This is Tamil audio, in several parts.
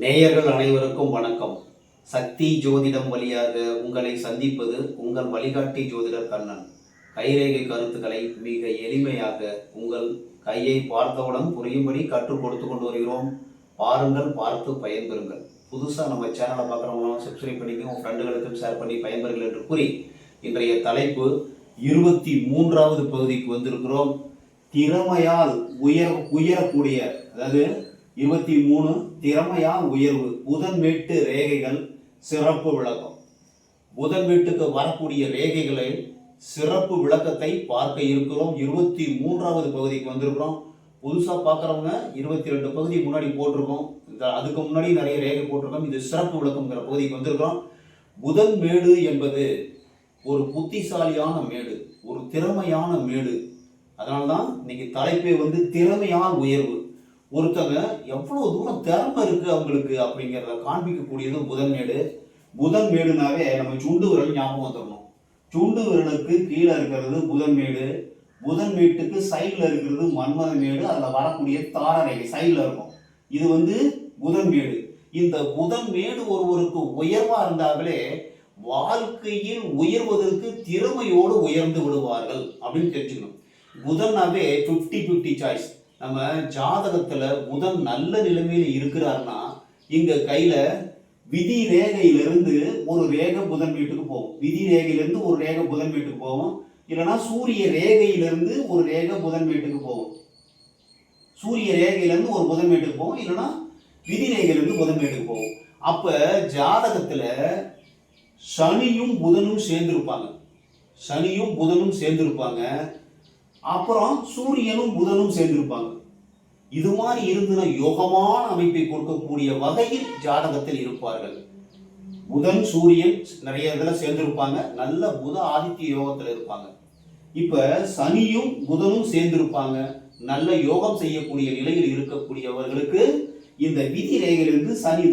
நேயர்கள் அனைவருக்கும் வணக்கம். சக்தி ஜோதிடம் வழியாக உங்களை சந்திப்பது உங்கள் வழிகாட்டி ஜோதிடர் கண்ணன். கைரேகை கருத்துக்களை மிக எளிமையாக உங்கள் கையை பார்த்தவுடன் புரியும்படி கற்றுக் கொடுத்து கொண்டு வருகிறோம். பாருங்கள் பார்த்து பயன்பெறுங்கள். புதுசாக நம்ம சேனலை பார்க்குறவங்களும் சப்ஸ்கிரைப் பண்ணிக்கோங்க உங்கள் ஃப்ரெண்டுகளுக்கும் ஷேர் பண்ணி பயன்பெறுங்கள் என்று கூறி இன்றைய தலைப்பு இருபத்தி மூன்றாவது பகுதிக்கு வந்திருக்கிறோம். திறமையால் உயர் உயரக்கூடிய அதாவது இருபத்தி மூணு திறமையா உயர்வு. புதன் வீட்டு ரேகைகள் சிறப்பு விளக்கம். புதன் வீட்டுக்கு வரக்கூடிய ரேகைகளை சிறப்பு விளக்கத்தை பார்க்க இருக்கிறோம். இருபத்தி மூன்றாவது பகுதிக்கு வந்திருக்கிறோம். புதுசாக பார்க்குறவங்க இருபத்தி ரெண்டு பகுதி முன்னாடி போட்டிருக்கோம். இந்த அதுக்கு முன்னாடி நிறைய ரேகை போட்டிருக்கோம். இது சிறப்பு விளக்கம்ங்கிற பகுதிக்கு வந்திருக்கிறோம். புதன் மேடு என்பது ஒரு புத்திசாலியான மேடு ஒரு திறமையான மேடு. அதனால தான் இன்னைக்கு தலைப்பே வந்து திறமையால் உயர்வு. ஒருத்தங்க எவ்வளோ தூரம் திறமை இருக்குது அவங்களுக்கு அப்படிங்கிறத காண்பிக்கக்கூடியது புதன் மேடு புதன் மேடுனாவே நம்ம சுண்டு விரல் ஞாபகம் வந்துடணும் சுண்டு விரலுக்கு கீழே இருக்கிறது புதன் மேடு புதன் மேட்டுக்கு சைடில் இருக்கிறது மன்மத மேடு அதில் வரக்கூடிய தாரரை சைடில் இருக்கும். இது வந்து புதன் மேடு இந்த புதன் மேடு ஒருவருக்கு உயர்வாக இருந்தாலே வாழ்க்கையில் உயர்வதற்கு திறமையோடு உயர்ந்து விடுவார்கள் அப்படின்னு தெரிஞ்சுக்கணும். புதனாவே ஃபிஃப்டி ஃபிஃப்டி சாய்ஸ் நம்ம ஜாதகத்துல புதன் நல்ல நிலைமையில இருக்கிறாருன்னா இங்க கையில விதி ரேகையிலிருந்து ஒரு ரேகை புதன் வீட்டுக்கு போகும். விதி ரேகையிலிருந்து ஒரு ரேகை புதன் வீட்டுக்கு போகும். இல்லைன்னா சூரிய ரேகையிலிருந்து ஒரு ரேகை புதன் வீட்டுக்கு போகும். சூரிய ரேகையிலிருந்து ஒரு புதன் வீட்டுக்கு போகும். இல்லைன்னா விதி ரேகையிலிருந்து புதன் வீட்டுக்கு போகும். அப்ப ஜாதகத்துல சனியும் புதனும் சேர்ந்துருப்பாங்க. சனியும் புதனும் சேர்ந்திருப்பாங்க. அப்புறம் சூரியனும் புதனும் சேர்ந்திருப்பாங்க. இது மாதிரி இருந்துனா யோகமான அமைப்பை கொடுக்கக்கூடிய வகையில் ஜாதகத்தில் இருப்பார்கள். புதன் சூரியன் நிறைய இதில் சேர்ந்திருப்பாங்க. நல்ல புத ஆதித்ய யோகத்தில் இருப்பாங்க. இப்ப சனியும் புதனும் சேர்ந்திருப்பாங்க. நல்ல யோகம் செய்யக்கூடிய நிலையில் இருக்கக்கூடியவர்களுக்கு இந்த விதி ரேகையிலிருந்து சனி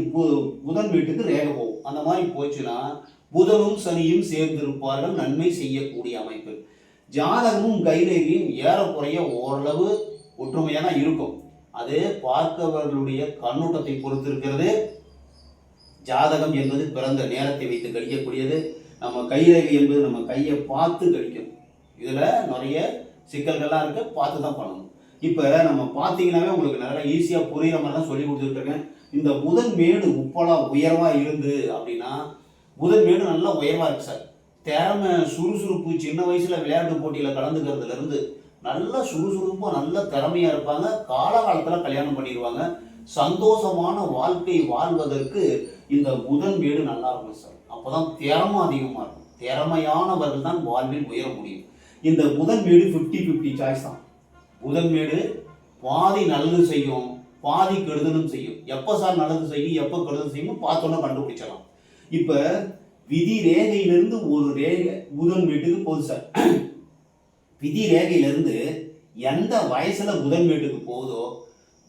புதன் வீட்டுக்கு ரேகை போகும். அந்த மாதிரி போச்சுன்னா புதனும் சனியும் சேர்ந்திருப்பார்கள். நன்மை செய்யக்கூடிய அமைப்பு. ஜாதகமும் கைரேகையும் ஏறக்குறைய ஓரளவு ஒற்றுமையாக தான் இருக்கும். அது பார்க்கவர்களுடைய கண்ணோட்டத்தை பொறுத்து இருக்கிறது ஜாதகம் என்பது பிறந்த நேரத்தை வைத்து கழிக்கக்கூடியது. நம்ம கைரேகை என்பது நம்ம கையை பார்த்து கழிக்கும். இதில் நிறைய சிக்கல்கள்லாம் இருக்குது பார்த்து தான் பண்ணணும். இப்போ நம்ம பார்த்தீங்கன்னாவே உங்களுக்கு நல்லா ஈஸியாக புரிகிற மாதிரி தான் சொல்லி கொடுத்துட்டு இந்த புதன் மேடு உப்பலாக உயர்வாக இருந்து அப்படின்னா புதன் மேடு நல்லா உயர்வாக இருக்குது சார். திறமை சுறுசுறுப்பு சின்ன வயசில் விளையாட்டு போட்டியில் கலந்துக்கிறதுலேருந்து நல்ல சுறுசுறுப்பா நல்ல திறமையாக இருப்பாங்க. காலகாலத்தில் கல்யாணம் பண்ணிடுவாங்க. சந்தோஷமான வாழ்க்கை வாழ்வதற்கு இந்த புதன் வீடு நல்லா இருக்கும் சார். அப்பதான் திறமை அதிகமாக இருக்கும். திறமையானவர்கள் தான் வாழ்வில் உயர முடியும். இந்த புதன் வீடு 50 50 சாய்ஸ் தான். புதன் வீடு பாதி நல்லது செய்யும் பாதி கெடுதலும் செய்யும். எப்போ சார் நல்லது செய்யும் எப்போ கெடுதல் செய்யும் பார்த்தோன்னா கண்டுபிடிச்சிடலாம். இப்போ விதி ரேகையிலிருந்து ஒரு ரேகை புதன் வீட்டுக்கு போகுது சார். விதி ரேகையிலிருந்து எந்த வயசுல புதன் வீட்டுக்கு போகுதோ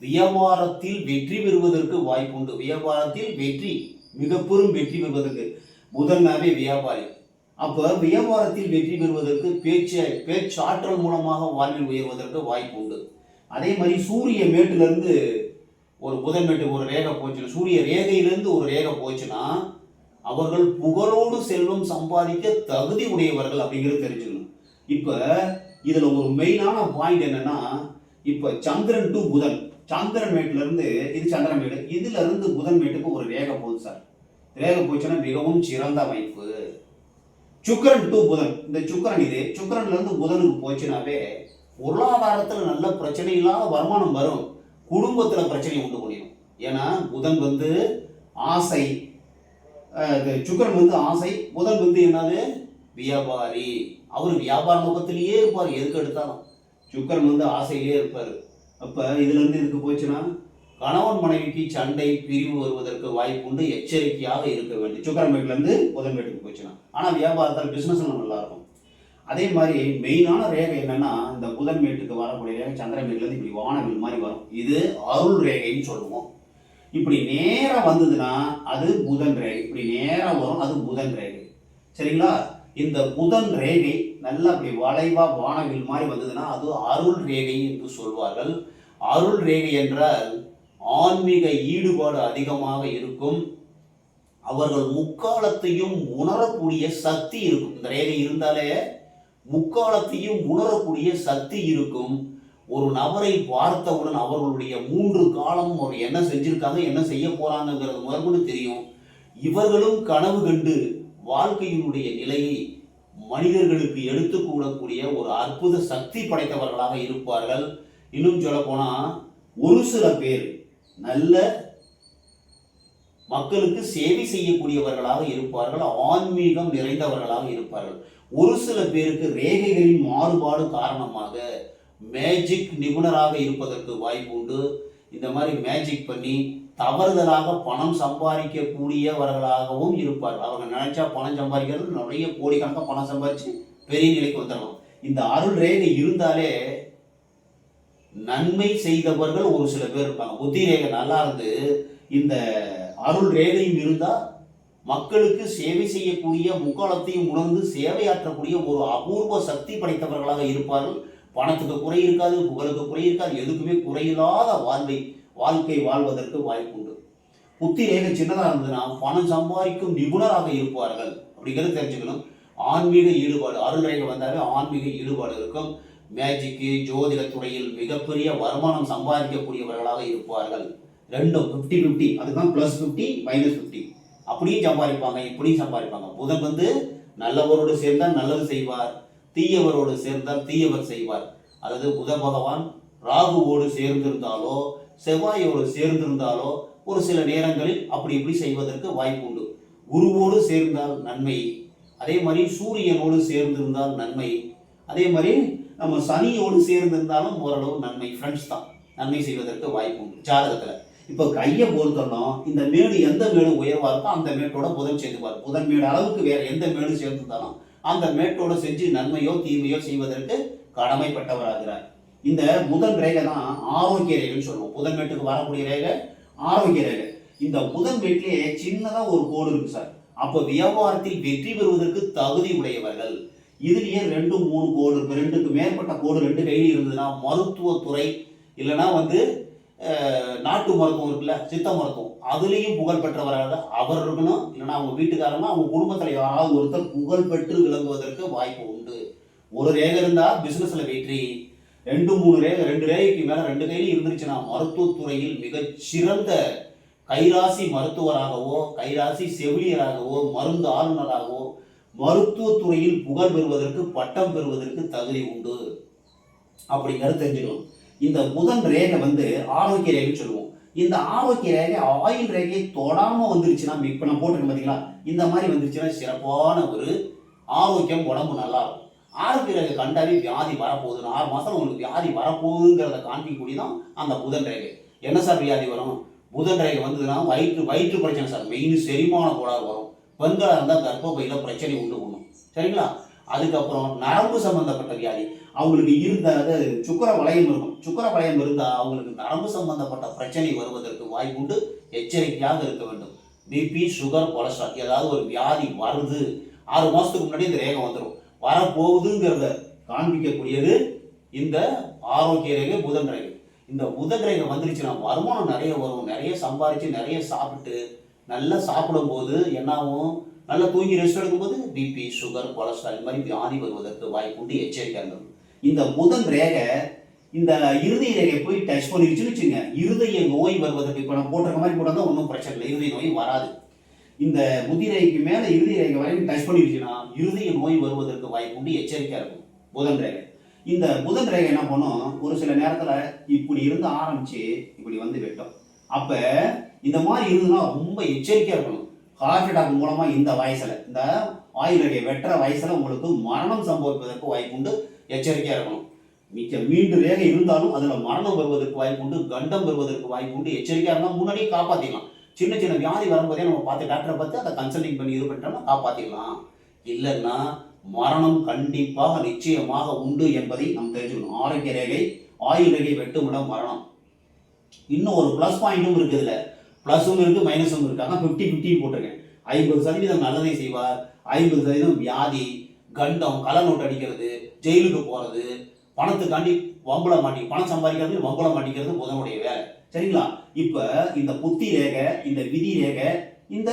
வியாபாரத்தில் வெற்றி பெறுவதற்கு வாய்ப்புண்டு வியாபாரத்தில் வெற்றி மிக பெரும் வெற்றி பெறுவதற்கு புதனாவே வியாபாரி. அப்போ வியாபாரத்தில் வெற்றி பெறுவதற்கு பேச்சு பேச்சாற்றல் மூலமாக வாழ்வில் உயர்வதற்கு வாய்ப்பு உண்டு. அதே மாதிரி சூரிய மேட்டிலிருந்து ஒரு புதன் மேட்டுக்கு ஒரு ரேகை போச்சுன்னா சூரிய ரேகையிலிருந்து ஒரு ரேகை போச்சுன்னா அவர்கள் புகழோடு செல்வம் சம்பாதிக்க தகுதி உடையவர்கள் அப்படிங்கிறது தெரிஞ்சுக்கணும். இப்போ இதில் ஒரு மெயினான பாயிண்ட் என்னன்னா இப்போ சந்திரன் டு புதன். சந்திரன் மேட்ல இருந்து இது சந்திரன் மேடு. இதுல இருந்து புதன் மேட்டுக்கு ஒரு ரேகை போகுது சார் ரேகை போச்சுன்னா மிகவும் சிறந்த அமைப்பு. சுக்கிரன் டு புதன். இந்த சுக்கரன் இது. சுக்கிரன்ல இருந்து புதனுக்கு போச்சுனாவே பொருளாதாரத்தில் நல்ல பிரச்சனை இல்லாத வருமானம் வரும். குடும்பத்தில் பிரச்சனை உண்டு முடியும். ஏன்னா புதன் வந்து ஆசை. சுக்கிரன் வந்து ஆசை. புதன் வந்து என்னது? வியாபாரி. அவர் வியாபார நோக்கத்திலேயே இருப்பார். எதுக்கு எடுத்தாலும். சுக்கிரன் வந்து ஆசையிலே இருப்பார். அப்போ இதுலேருந்து இதுக்கு போச்சுன்னா கணவன் மனைவிக்கு சண்டை பிரிவு வருவதற்கு வாய்ப்பு உண்டு. எச்சரிக்கையாக இருக்க வேண்டும். சுக்கிரன் மீட்லேருந்து இருந்து புதன் வீட்டுக்கு போச்சுன்னா. ஆனால் வியாபாரத்தில் பிசினஸ் நல்லா இருக்கும். அதே மாதிரி மெயினான ரேகை என்னென்னா இந்த புதன் மேட்டுக்கு வரக்கூடிய ரேகை சந்திரன் மேட்டுல இப்படி வானவில் மாதிரி வரும். இது அருள் ரேகைன்னு சொல்லுவோம். இப்படி நேராக வந்ததுன்னா அது புதன் ரேகை. இப்படி நேராக வரும் அது புதன் ரேகை. சரிங்களா? இந்த புதன் ரேகை நல்லா அப்படி வளைவா வானவில் மாதிரி வந்ததுன்னா அது அருள் ரேகை என்று சொல்வார்கள். அருள் ரேகை என்றால் ஆன்மீக ஈடுபாடு அதிகமாக இருக்கும். அவர்கள் முக்காலத்தையும் உணரக்கூடிய சக்தி இருக்கும். இந்த ரேகை இருந்தாலே முக்காலத்தையும் உணரக்கூடிய சக்தி இருக்கும். ஒரு நபரை பார்த்தவுடன் அவர்களுடைய மூன்று காலமும் அவர் என்ன செஞ்சிருக்காங்க என்ன செய்ய போறாங்கிறது முதற்கொண்டு தெரியும். இவர்களும் கனவு கண்டு வாழ்க்கையினுடைய நிலையை மனிதர்களுக்கு எடுத்து கூடக்கூடிய ஒரு அற்புத சக்தி படைத்தவர்களாக இருப்பார்கள். இன்னும் சொல்ல போனா ஒரு சில பேர் நல்ல மக்களுக்கு சேவை செய்யக்கூடியவர்களாக இருப்பார்கள் ஆன்மீகம் நிறைந்தவர்களாக இருப்பார்கள். ஒரு சில பேருக்கு ரேகைகளின் மாறுபாடு காரணமாக மேஜிக் நிபுணராக இருப்பதற்கு வாய்ப்பு உண்டு. இந்த மாதிரி மேஜிக் பண்ணி தவறுதலாக பணம் சம்பாதிக்கக்கூடியவர்களாகவும் இருப்பார் அவங்க நினைச்சா பணம் சம்பாதிக்கிறது நிறைய கோடிக்கணக்காக பணம் சம்பாதிச்சு பெரிய நிலைக்கு வந்துடலாம். இந்த அருள் ரேகை இருந்தாலே நன்மை செய்தவர்கள் ஒரு சில பேர் இருப்பாங்க. புத்தி ரேகை நல்லா இருந்து இந்த அருள் ரேகையும் இருந்தால் மக்களுக்கு சேவை செய்யக்கூடிய முக்கோணத்தையும் உணர்ந்து சேவையாற்றக்கூடிய ஒரு அபூர்வ சக்தி படைத்தவர்களாக இருப்பார்கள். பணத்துக்கு குறை இருக்காது புகழுக்கு குறை இருக்காது எதுக்குமே குறையில்லாத வாழ்வை வாழ்க்கை வாழ்வதற்கு வாய்ப்பு உண்டு புத்தி ரேகை சின்னதாக இருந்ததுன்னா பணம் சம்பாதிக்கும் நிபுணராக இருப்பார்கள். அப்படிங்கிறது தெரிஞ்சுக்கணும். ஆன்மீக ஈடுபாடு அருள் ரேகை வந்தாலே ஆன்மீக ஈடுபாடு இருக்கும். மேஜிக்கு ஜோதிட துறையில் மிகப்பெரிய வருமானம் சம்பாதிக்கக்கூடியவர்களாக இருப்பார்கள். ரெண்டும் ஃபிஃப்டி ஃபிஃப்டி அதுதான் ப்ளஸ் ஃபிஃப்டி மைனஸ் ஃபிஃப்டி அப்படியும் சம்பாதிப்பாங்க இப்படியும் சம்பாதிப்பாங்க. புதன் வந்து நல்லவரோடு சேர்ந்தால் நல்லது செய்வார். தீயவரோடு சேர்ந்தால் தீயவர் செய்வார். அதாவது புத பகவான் ராகுவோடு சேர்ந்திருந்தாலோ செவ்வாயோடு சேர்ந்திருந்தாலோ ஒரு சில நேரங்களில் அப்படி இப்படி செய்வதற்கு வாய்ப்பு உண்டு. குருவோடு சேர்ந்தால் நன்மை. அதே மாதிரி சூரியனோடு சேர்ந்திருந்தால் நன்மை. அதே மாதிரி நம்ம சனியோடு சேர்ந்திருந்தாலும் ஓரளவு நன்மை. ஃப்ரெண்ட்ஸ் தான். நன்மை செய்வதற்கு வாய்ப்பு உண்டு. ஜாதகத்தில். இப்போ கையை பொறுத்தோம்னா இந்த மேடு எந்த மேடு உயர்வாக இருக்கோ அந்த மேட்டோட புதன் சேர்ந்துப்பார். புதன் மேடு அளவுக்கு வேற எந்த மேடு சேர்ந்திருந்தாலும் அந்த மேட்டோடு செஞ்சு நன்மையோ தீமையோ செய்வதற்கு கடமைப்பட்டவராகிறார். இந்த முதல் ரேகை தான் ஆரோக்கிய ரேகைன்னு சொல்லுவோம். புதன் மேட்டுக்கு வரக்கூடிய ரேகை ஆரோக்கிய ரேகை. இந்த புதன் மேட்டிலேயே சின்னதாக ஒரு கோடு இருக்கு சார். அப்போ வியாபாரத்தில் வெற்றி பெறுவதற்கு தகுதி உடையவர்கள். இதுலேயே ரெண்டு மூணு கோடு இருக்கு ரெண்டுக்கு மேற்பட்ட கோடு ரெண்டு கையில் இருந்ததுன்னா மருத்துவத்துறை இல்லைன்னா வந்து நாட்டு மருத்துவம் இருக்குல்ல சித்த மருத்துவம். அதுலேயும் புகழ் பெற்றவராக அவர் இருக்கணும். இல்லைன்னா அவங்க வீட்டுக்காரங்க அவங்க குடும்பத்தில் யாராவது ஒருத்தர் புகழ் பெற்று விளங்குவதற்கு வாய்ப்பு உண்டு. ஒரு ரேகை இருந்தால் பிஸ்னஸில் வெற்றி. ரெண்டு மூணு ரேகை ரெண்டு ரேகைக்கு மேலே ரெண்டு கையிலும் இருந்துருச்சுன்னா மருத்துவத்துறையில் மிகச்சிறந்த கைராசி மருத்துவராகவோ கைராசி செவிலியராகவோ மருந்து ஆளுநராகவோ மருத்துவத்துறையில் புகழ் பெறுவதற்கு பட்டம் பெறுவதற்கு தகுதி உண்டு. அப்படிங்கிறது தெரிஞ்சுக்கணும். இந்த புதன் ரேகை வந்து ஆரோக்கிய ரேகைன்னு சொல்லுவோம். இந்த ஆரோக்கிய ரேகை ஆயில் ரேகையை தொடாம வந்துருச்சுன்னா இப்போ நான் போட்டிருக்கேன் பார்த்தீங்களா இந்த மாதிரி வந்துருச்சுன்னா சிறப்பான ஒரு ஆரோக்கியம் உடம்பு நல்லா இருக்கும் ஆரோக்கிய ரேகை கண்டாவே வியாதி வரப்போகுது. ஆறு மாதம் உங்களுக்கு வியாதி வரப்போகுதுங்கிறத காண்பிக்கக்கூடியதான் அந்த புதன் ரேகை. என்ன சார் வியாதி வரும்? புதன் ரேகை வந்ததுன்னா வயிற்று வயிற்று பிரச்சனை சார். மெயின் செரிமான கோளாறு வரும். பெண்களாக இருந்தால் கர்ப்பப்பையில் பிரச்சனை உண்டு பண்ணும். சரிங்களா? அதுக்கப்புறம் நரம்பு சம்பந்தப்பட்ட வியாதி. அவங்களுக்கு இருந்த அது சுக்கர வளையம் இருக்கும். சுக்கர வளையம் இருந்தால் அவங்களுக்கு நரம்பு சம்பந்தப்பட்ட பிரச்சனை வருவதற்கு வாய்ப்புண்டு. எச்சரிக்கையாக இருக்க வேண்டும். பிபி சுகர் கொலஸ்ட்ரால் ஏதாவது ஒரு வியாதி வருது ஆறு மாதத்துக்கு முன்னாடி இந்த ரேகை வந்துடும் வரப்போகுதுங்கிறத காண்பிக்கக்கூடியது இந்த ஆரோக்கிய ரேகை புதன் ரேகை. இந்த புதன் ரேகை வந்துருச்சுன்னா வருமானம் நிறைய வரும். நிறைய சம்பாரித்து நிறைய சாப்பிட்டு நல்லா சாப்பிடும்போது என்னாகும் நல்லா தூங்கி ரெஸ்ட் எடுக்கும்போது பிபி சுகர் கொலஸ்ட்ரால் இந்த மாதிரி வியாதி வருவதற்கு வாய்ப்புண்டு எச்சரிக்கை இந்த புதன் ரேகை இந்த இருதய ரேகை போய் டச் பண்ணிருச்சுன்னு வச்சுங்க இருதய நோய் வருவதற்கு இப்போ நம்ம போட்டிருக்க மாதிரி போட்டால் ஒன்றும் பிரச்சனை இல்லை. இருதய நோய் வராது. இந்த புத்தி மேலே இருதய ரேகை வரைக்கும் டச் பண்ணிருச்சுன்னா இருதய நோய் வருவதற்கு வாய்ப்புண்டு எச்சரிக்கையாக இருக்கும். புதன் ரேகை. இந்த புதன் ரேகை என்ன பண்ணும்? ஒரு சில நேரத்தில் இப்படி இருந்து ஆரம்பித்து இப்படி வந்து வெட்டும். அப்போ இந்த மாதிரி இருந்ததுன்னா ரொம்ப எச்சரிக்கையாக இருக்கணும். ஹார்ட் அட்டாக் மூலமாக இந்த வயசில் இந்த ஆயுளுடைய ரேகை வெட்டுற வயசில் உங்களுக்கு மரணம் சம்பவிப்பதற்கு வாய்ப்புண்டு எச்சரிக்கையாக இருக்கணும். மிக்க மீண்டு ரேகை இருந்தாலும் அதில் மரணம் வருவதற்கு வாய்ப்புண்டு கண்டம் வருவதற்கு வாய்ப்புண்டு எச்சரிக்கையாக இருந்தால் முன்னாடியே காப்பாற்றிக்கலாம் சின்ன சின்ன வியாதி வரும்போதே நம்ம பார்த்து டாக்டரை பார்த்து அதை கன்சல்டிங் பண்ணி இது பண்ணிட்டோம்னா காப்பாற்றிக்கலாம் இல்லைன்னா மரணம் கண்டிப்பாக நிச்சயமாக உண்டு என்பதை நாம் தெரிஞ்சுக்கணும். ஆரோக்கிய ரேகை ஆயுள் ரேகை வெட்டுமிடம் மரணம். இன்னும் ஒரு ப்ளஸ் பாயிண்ட்டும் இருக்குது இதில் ப்ளஸும் இருக்குது மைனஸும் இருக்குது ஆனால் ஃபிஃப்டி ஃபிஃப்டியும் போட்டிருக்கேன். ஐம்பது சதவீதம் நல்லதை செய்வார். ஐம்பது சதவீதம் வியாதி கண்டம் கள்ள நோட்டு அடிக்கிறது ஜெயிலுக்கு போகிறது பணத்துக்காண்டி வம்புல மாட்டி பணம் சம்பாதிக்கிறது வம்புல மாட்டிக்கிறது புதனுடைய வேலை. சரிங்களா? இப்போ இந்த புத்தி ரேகை இந்த விதி ரேகை இந்த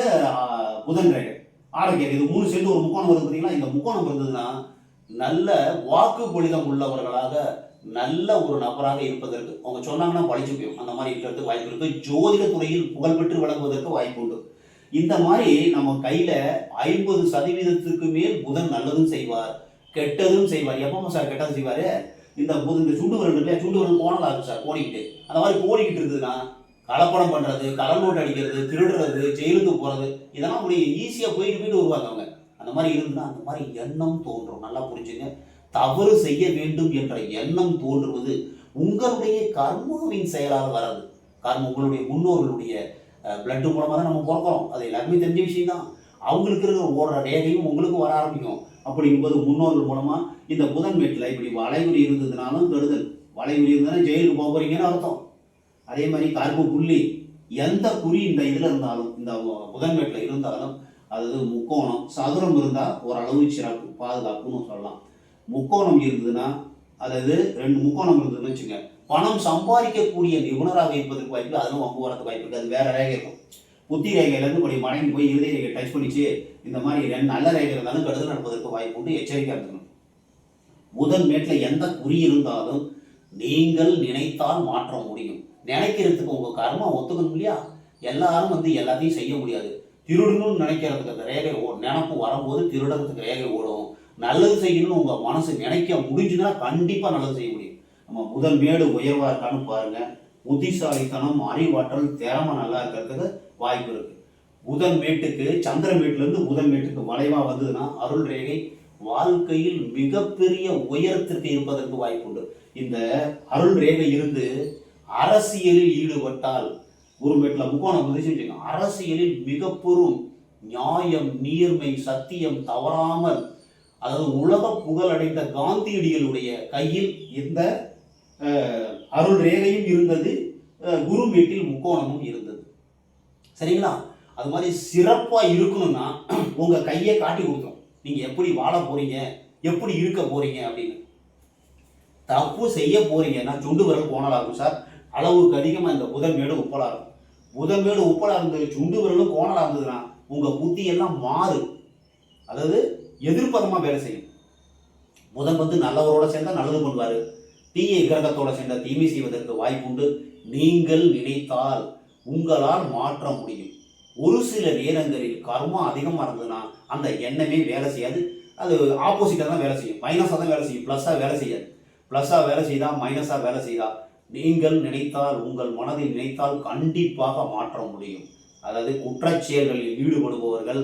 புதன் ரேகை. ஆரோக்கிய இது மூணு சேர்ந்து ஒரு முக்கோணம் வருது பார்த்தீங்களா? இந்த முக்கோணம் இருந்ததுன்னா நல்ல வாக்கு பொலிதம் உள்ளவர்களாக நல்ல ஒரு நபராக இருப்பதற்கு அவங்க சொன்னாங்கன்னா பழிச்சு போயும் அந்த மாதிரி இருக்கிறதுக்கு வாய்ப்பு இருக்கு. ஜோதிட துறையில் புகழ்பெற்று விளங்குவதற்கு வாய்ப்பு உண்டு. இந்த மாதிரி நம்ம கையில ஐம்பது சதவீதத்துக்கு மேல் புதன் நல்லதும் செய்வார் கெட்டதும் செய்வார். எப்போ சார் கெட்டதும் செய்வார்? இந்த புதன் இந்த சுண்டு வரணும் இல்லையா சுண்டு வரணும் போனதாக இருக்கும் சார் ஓடிக்கிட்டு அந்த மாதிரி ஓடிக்கிட்டு இருந்ததுன்னா கலப்படம் பண்றது கலர் நோட்டு அடிக்கிறது திருடுறது ஜெயிலுக்கு போறது இதெல்லாம் அப்படி ஈஸியா போயிட்டு போயிட்டு வருவாங்க அவங்க. அந்த மாதிரி இருந்தால் அந்த மாதிரி எண்ணம் தோன்றும். நல்லா புரிஞ்சுங்க. தவறு செய்ய வேண்டும் என்ற எண்ணம் தோன்றுவது உங்களுடைய கர்மாவின் செயலால் வராது. காரணம் உங்களுடைய முன்னோர்களுடைய பிளட்டு மூலமாக தான் நம்ம பிறக்கிறோம். அது எல்லாருமே தெரிஞ்ச விஷயம் தான் அவங்களுக்கு இருக்கிற ஓடுற ரேகையும் உங்களுக்கு வர ஆரம்பிக்கும். அப்படிங்கும்போது முன்னோர்கள் மூலமாக இந்த புதன் மேட்டில் இப்படி வளைகுறி இருந்ததுனாலும் கெடுதல். வளைகுறி இருந்தாலும் ஜெயிலுக்கு போக போகிறீங்கன்னு அர்த்தம். அதே மாதிரி கருப்பு புள்ளி எந்த குறி இந்த இதில் இருந்தாலும் இந்த புதன்மேட்டில் இருந்தாலும் அதாவது முக்கோணம் சதுரம் இருந்தால் ஓரளவு சிறப்பு பாதுகாப்புன்னு சொல்லலாம். முக்கோணம் இருந்ததுன்னா அதாவது ரெண்டு முக்கோணம் இருந்ததுன்னு வச்சுங்க. பணம் சம்பாதிக்கக்கூடிய நிபுணராக இருப்பதற்கு வாய்ப்பு அதெல்லாம் வம்பு வரதுக்கு வாய்ப்பு இருக்கு. அது வேற ரேகை இருக்கும். புத்தி ரேகையிலேருந்து இப்படி மடங்கி போய் இறுதி ரேகை டச் பண்ணிச்சு இந்த மாதிரி ரெண்டு நல்ல ரேகை இருந்தாலும் கெடுதல் நடப்பதற்கு வாய்ப்பு உண்டு. எச்சரிக்கையாக இருக்கணும். முதல் மேட்டில் எந்த குறி இருந்தாலும் நீங்கள் நினைத்தால் மாற்ற முடியும். நினைக்கிறதுக்கு உங்கள் கர்மா ஒத்துக்கணும் இல்லையா? எல்லாரும் வந்து எல்லாத்தையும் செய்ய முடியாது. திருடணும்னு நினைக்கிறதுக்கு அந்த ரேகை ஓ நினப்பு வரும்போது திருடறதுக்கு ரேகை ஓடும். நல்லது செய்யணும்னு உங்கள் மனசு நினைக்க முடிஞ்சுன்னா கண்டிப்பாக நல்லது செய்ய முடியும். நம்ம முதல் மேடு உயர்வாக இருக்கான்னு பாருங்கள் புத்திசாலித்தனம் அறிவாற்றல் திறமை நல்லா இருக்கிறதுக்கு வாய்ப்பு இருக்குது புதன் மேட்டுக்கு சந்திர மேட்டுல புதன் மேட்டுக்கு வளைவாக வந்ததுன்னா அருள் ரேகை வாழ்க்கையில் மிகப்பெரிய உயரத்திற்கு இருப்பதற்கு வாய்ப்பு உண்டு. இந்த அருள் ரேகை இருந்து அரசியலில் ஈடுபட்டால் குருமேட்டில் முக்கோணம் புதிச்சு வச்சுக்கோங்க அரசியலில் மிகப்பெரும் நியாயம் நீர்மை சத்தியம் தவறாமல் அதாவது உலக புகழடைந்த காந்தியடிகளுடைய கையில் இந்த அருள் ரேகையும் இருந்தது குரு வீட்டில் முக்கோணமும் இருந்தது. சரிங்களா? அது மாதிரி சிறப்பாக இருக்கணும்னா உங்கள் கையை காட்டி கொடுத்தோம் நீங்கள் எப்படி வாழ போகிறீங்க எப்படி இருக்க போகிறீங்க அப்படின்னு. தப்பு செய்ய போகிறீங்கன்னா சுண்டு விரல் கோணலா இருக்கும் சார். அளவுக்கு அதிகமாக இந்த புதன்மேடு உப்பலாக இருக்கும். புதன்மேடு உப்பலாக இருந்தது சுண்டு விரலும் கோணலாக இருந்ததுன்னா உங்கள் புத்தி எல்லாம் மாறு அதாவது எதிர்ப்பதமாக வேலை செய்யும். புதன் வந்து நல்லவரோட சேர்ந்தால் நல்லது பண்ணுவார். தீய கிரகத்தோட சேர்ந்த தீமை செய்வதற்கு வாய்ப்புண்டு. நீங்கள் நினைத்தால் உங்களால் மாற்ற முடியும். ஒரு சில நேரங்களில் கர்மம் அதிகமாக இருந்ததுன்னா அந்த எண்ணமே வேலை செய்யாது. அது ஆப்போசிட்டாக தான் வேலை செய்யும். மைனஸாக தான் வேலை செய்யும். ப்ளஸ்ஸாக வேலை செய்யாது. ப்ளஸ்ஸாக வேலை செய்தா மைனஸாக வேலை செய்தா நீங்கள் நினைத்தால் உங்கள் மனதில் நினைத்தால் கண்டிப்பாக மாற்ற முடியும். அதாவது குற்றச்செயல்களில் ஈடுபடுபவர்கள்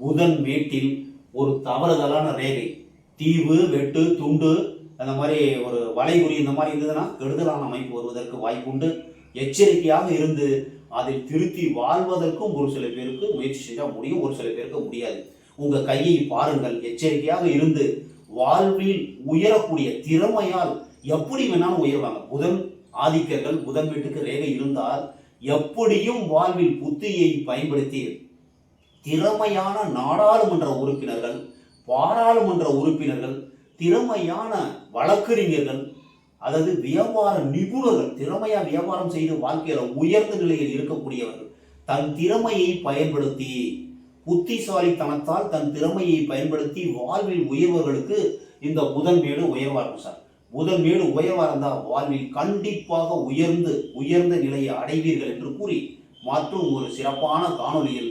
புதன் மேட்டில் ஒரு தவறுதலான ரேகை. தீவு வெட்டு துண்டு அந்த மாதிரி ஒரு வளைகுறி இந்த மாதிரி இருந்ததுன்னா கெடுதலான அமைப்பு வருவதற்கு வாய்ப்புண்டு. எச்சரிக்கையாக இருந்து அதில் திருத்தி வாழ்வதற்கும் ஒரு சில பேருக்கு முயற்சி செஞ்சால் முடியும் ஒரு சில பேருக்கு முடியாது. உங்கள் கையை பாருங்கள். எச்சரிக்கையாக இருந்து வாழ்வில் உயரக்கூடிய திறமையால் எப்படி வேணாலும் உயர்வாங்க. புதன் ஆதிக்கர்கள் புதன் வீட்டுக்கு ரேகை இருந்தால் எப்படியும் வாழ்வில் புத்தியை பயன்படுத்தி திறமையான நாடாளுமன்ற உறுப்பினர்கள் பாராளுமன்ற உறுப்பினர்கள் திறமையான வழக்கறிஞர்கள் அதாவது வியாபார நிபுணர்கள் திறமையாக வியாபாரம் செய்து வாழ்க்கையில் உயர்ந்த நிலையில் இருக்கக்கூடியவர்கள் தன் திறமையை பயன்படுத்தி புத்திசாலித்தனத்தால் தன் திறமையை பயன்படுத்தி வாழ்வில் உயர்வர்களுக்கு இந்த புதன் மேடு உயர்வா இருக்கும் சார். புதன் மேடு உயர்வா வாழ்வில் கண்டிப்பாக உயர்ந்து உயர்ந்த நிலையை அடைவீர்கள் என்று கூறி மற்றும் ஒரு சிறப்பான காணொலியில்